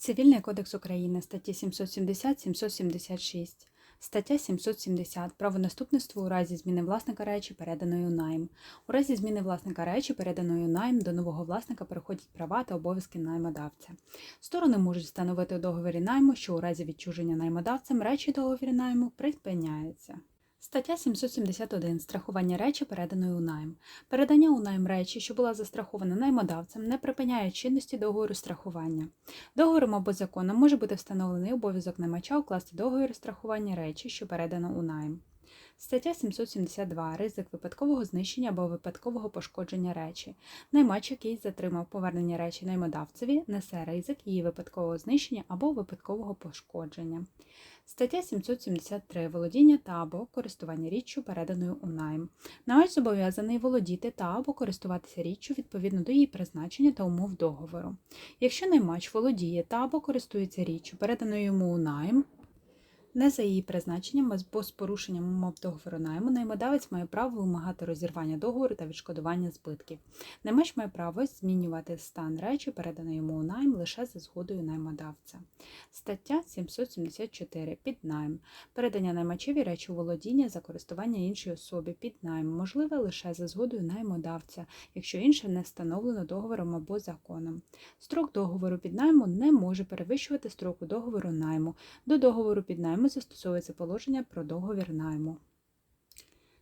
Цивільний кодекс України, статті 770-776. Стаття 770. Правонаступництво у разі зміни власника речі, переданої у найм. У разі зміни власника речі, переданої у найм, до нового власника переходять права та обов'язки наймодавця. Сторони можуть встановити у договорі найму, що у разі відчуження наймодавцем речі договорі найму припиняється. Стаття 771. Страхування речі, переданої у найм. Передання у найм речі, що була застрахована наймодавцем, не припиняє чинності договору страхування. Договором або законом може бути встановлений обов'язок наймача укласти договір страхування речі, що передано у найм. Стаття 772. Ризик випадкового знищення або випадкового пошкодження речі. Наймач, який затримав повернення речі наймодавцеві, несе ризик її випадкового знищення або випадкового пошкодження. Стаття 773. Володіння та або користування річчю, переданою у найм. Наймач зобов'язаний володіти та або користуватися річчю відповідно до її призначення та умов договору. Якщо наймач володіє та або користується річчю, переданою йому у найм, не за її призначенням або з порушенням умов договору найму, наймодавець має право вимагати розірвання договору та відшкодування збитків. Наймач має право змінювати стан речі, переданої йому у найм, лише за згодою наймодавця. Стаття 774. Піднайм. Передання наймачеві речі володіння за користування іншій особі під найм можливе лише за згодою наймодавця, якщо інше не встановлено договором або законом. Строк договору під найму не може перевищувати строку договору найму. До договору під найму застосовується положення про договір найму.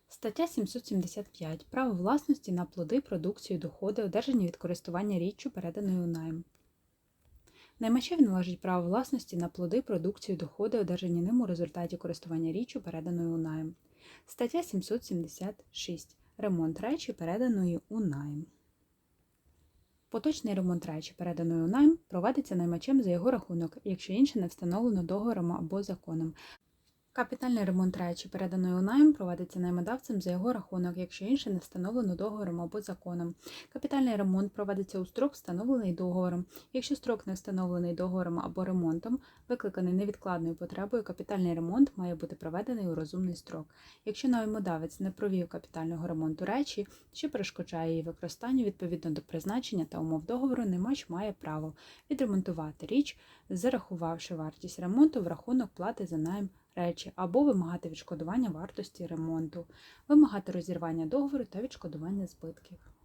Стаття 775. Право власності на плоди, продукцію, доходи, одержані від користування річчю, переданою у найм. Наймачеві належить право власності на плоди, продукцію, доходи, одержані ним у результаті користування річчю, переданою у найм. Стаття 776. Ремонт речі, переданої у найм. Поточний ремонт речі, переданої у найм, проводиться наймачем за його рахунок, якщо інше не встановлено договором або законом. Капітальний ремонт речі, переданої у найм, проводиться наймодавцем за його рахунок, якщо інше не встановлено договором або законом. Капітальний ремонт проводиться у строк, встановлений договором. Якщо строк не встановлений договором або ремонтом, викликаний невідкладною потребою, капітальний ремонт має бути проведений у розумний строк. Якщо наймодавець не провів капітального ремонту речі, що перешкоджає її використанню відповідно до призначення та умов договору, наймач має право відремонтувати річ, зарахувавши вартість ремонту в рахунок плати за найм речі або вимагати відшкодування вартості ремонту, вимагати розірвання договору та відшкодування збитків.